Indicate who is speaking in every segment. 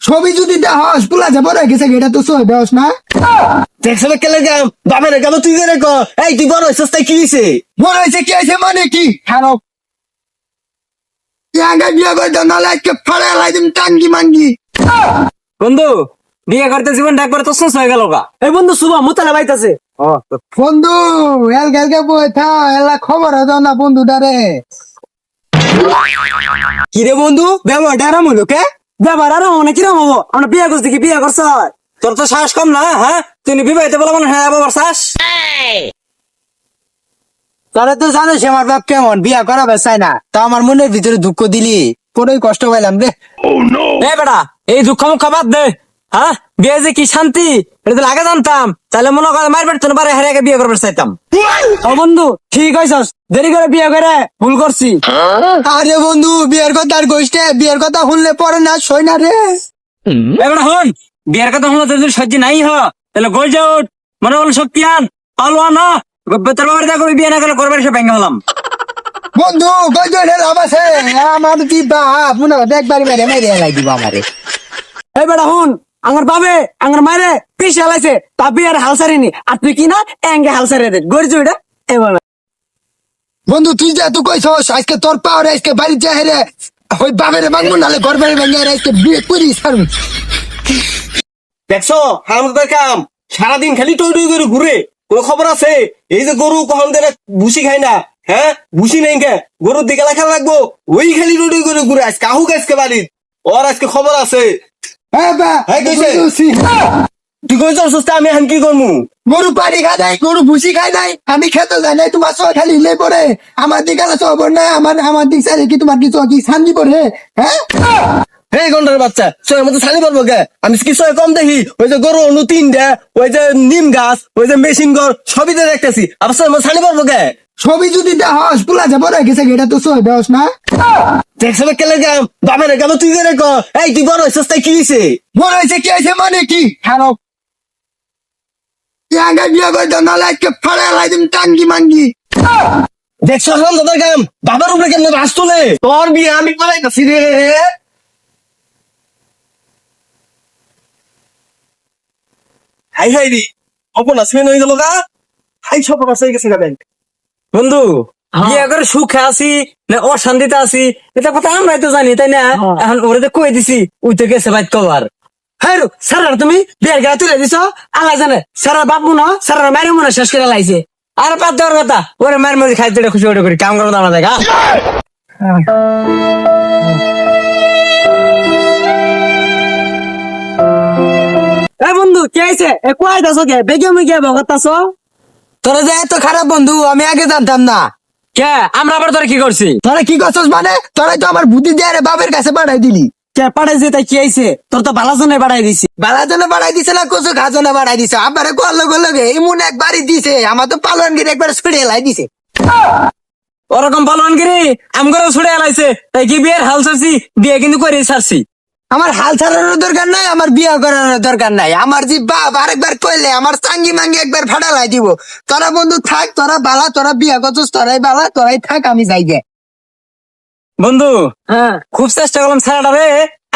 Speaker 1: ছবি যদি দেহস পুলা যাব রে গেছে এটা তো সই দেহস না?
Speaker 2: দেখছ না কেলে গাম? বাবার গাম তুই করে ক? এই তুই বড় হইছস তাই কি
Speaker 1: হয়েছে কি আছে মানে কি? খারাপ আগে বিয়ে করে দাও নাহলে আজকে ফাড়ে লাই তুমি টাঙ্গি মাঙ্গি।
Speaker 3: বন্ধু বিয়ে করতে জীবনটা একবার তো হয়ে গেল গা। এই বন্ধু শুভ মুতালা বাইতাছে।
Speaker 1: বন্ধু এল গেলকে বই থা এলা খবর দাও না বন্ধুটারে।
Speaker 2: কি রে বন্ধু ব্যবহারটা আরাম হলো কে?
Speaker 3: ব্যাপার আর মানে কিরম হব? আমরা বিয়ে করছি কি বিয়ে করছ? তোর তো শ্বাস কম না হ্যাঁ? তুই বিবাহিত বলে মানে হ্যাঁ বাবার শ্বাস
Speaker 1: তাহলে তো জানিস আমার বাপ কেমন বিয়া করাবে চাই না। তা আমার মনের ভিতরে দুঃখ দিলি পুরোই কষ্ট পাইলাম রে।
Speaker 3: এ বেটা এই দুঃখ মুখ বাদ দে। হ্যাঁ বিয়ে যে কি শান্তি? এটা তো আগে জানতাম। তাহলে মনে করে মারবেট তোর বারে হারে বিয়ে করবে চাইতাম। ও বন্ধু ঠিক হয়েছস দেরি করে বিয়ে করে ভুল করছি।
Speaker 1: আরে বন্ধু বিয়ের কথা আর গোষ্ঠে বিয়ের কথা শুনলে পরে না সই না রে।
Speaker 3: এবার হন বিয়ের কথা হলো যদি সহ্য নাই হ তাহলে গোল যা উঠ। মনে হল শক্তি আন। পালওয়া না। তোর বাবার দেখা বিয়ে না করলে করবার সে ভেঙে হলাম
Speaker 1: বন্ধু লাভ আছে। আমার মনে হয় একবারই মেরে মেরে লাই দিব আমারে।
Speaker 3: এই বেটা হুন আমার বাবে আমার মারে পিস হালাইছে তা বিয়ের হাল সারিনি আর তুই কি না এঙ্গে হাল সারিয়ে দে। গড়ি চুইটা এবার।
Speaker 1: বন্ধু তুই যা তুই কইছস আজকে তোর পাওয়ারে আজকে বাড়ি যা হেরে ওই বাবেরে মাংবো নালে ঘর বাড়ি ভেঙে আর আজকে বিয়ে করি সারুন
Speaker 2: দেখছ হারামদার কাম। সারাদিন খালি টই টই করে ঘুরে কোনো খবর আছে? এই যে গরু কখন ধরে ভুসি খায় না। হ্যাঁ? ভুসি নেই কে? গরুর দিকে লেখা লাগবো ওই খালি টই টই করে ঘুরে আজকে আহুক আজকে বাড়ির। ওর আজকে খবর আছে। তুই কই আমি কি
Speaker 1: গরু পানি খায় নাই গরু ভুসি খায় নাই আমি খেতে যাই নাই তোমার সব খালি লে পড়ে। আমার দিকে আলো সব নাই আমার আমার দিক চাইলে কি তোমার কিছু কি পড়ে হ্যাঁ
Speaker 2: হে গন্ডার বাচ্চা সোয়ের মতো ছানি পারব কে? আমি কি সোয়ে কম দেখি? ওই যে গরু অনু তিনটা ওই যে নিম গাছ ওই যে মেশিন ঘর সবই তো দেখতেছি। আবার সোয়ের মতো ছানি পারব কে?
Speaker 1: ছবি যদি দেহস পুলা যাব রে গেছে এটা তো সই দেহস না?
Speaker 2: দেখছ না কেলে গাম বাবার গাম তুই করে ক? এই তুই বড় হইছস তাই কি হইছে
Speaker 1: মনে হয়েছে কি আছে মানে কি? খারাপ আগে বিয়ে করে দাও নাহলে আজকে ফাড়ে লাই তুমি টাঙ্গি মাঙ্গি।
Speaker 2: দেখছ হারাম দাদার গাম বাবার উপরে কেন রাস তোলে? তোর বিয়ে আমি করাইতাছি রে। হাই হাই রি। অপনা সেন হয়ে গেল গা? হাই সব আছে গেছে গা ব্যাংক।
Speaker 3: বন্ধু বিয়ে করে সুখে আছি না অশান্তিতে আছি এটা কথা আমরাই তো জানি তাই না? এখন ওরে তো কই দিছি উই তো গেছে বাইত কবার হ্যাঁ স্যার তুমি বিয়ের গা তুলে দিছ? আল্লাহ জানে বাপু না স্যার মারি মনে শেষ করে লাইছে। আর বাদ দেওয়ার কথা ওরে মারি মরি খাইতে খুশি ওটা করি কাম করো দাঁড়া দেখা এ বন্ধু কে আইছে? এ কয় দাস কে? বেগে মুগে ভগতাছ
Speaker 1: তোরা যে এত খারাপ বন্ধু আমি আগে জানতাম না।
Speaker 3: কে? আমরা আবার তোরা কি করছি?
Speaker 1: তোরা কি করছস মানে? তোরাই তো আমার বুদ্ধি দিয়ে রে বাপের কাছে পাঠাই দিলি।
Speaker 3: কে পাঠাইছে তাই কি আইছে তোর তো ভালো জন্য পাঠাই দিছি।
Speaker 1: বালাজনে বাড়াই দিছে না কচু খাজনে বাড়াই দিছে। আবারে করল করল এমন একবারই দিছে আমার তো পালন গিয়ে একবার ছুড়ে লাই দিছে।
Speaker 3: ওরকম পালনগিরি আমগরে ছুড়ে এলাইছে তাই কি বিয়ের হাল ছাড়ছি? বিয়ে কিন্তু করে ছাড়ছি।
Speaker 1: আমার হাল ছাড়ানোর দরকার নাই আমার বিয়ে করানোর দরকার নাই। আমার যে বাপ আরেকবার কইলে আমার চাঙ্গি মাঙ্গি একবার ফাটালাই দিব। তোরা বন্ধু থাক তোরা বালা তোরা বিয়ে করছিস তোরাই বালা তোরাই থাক আমি যাই গে।
Speaker 3: বন্ধু
Speaker 1: হ্যাঁ।
Speaker 3: খুব চেষ্টা করলাম ছেলেটা রে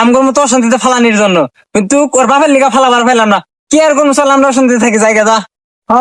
Speaker 3: আমগর মতো অশান্তিতে ফালানির জন্য। কিন্তু ওর বাপের লিগা ফালাবার পাইলাম না। কি আর কোন চল আমরা অশান্তিতে থাকি জায়গা দা
Speaker 1: হ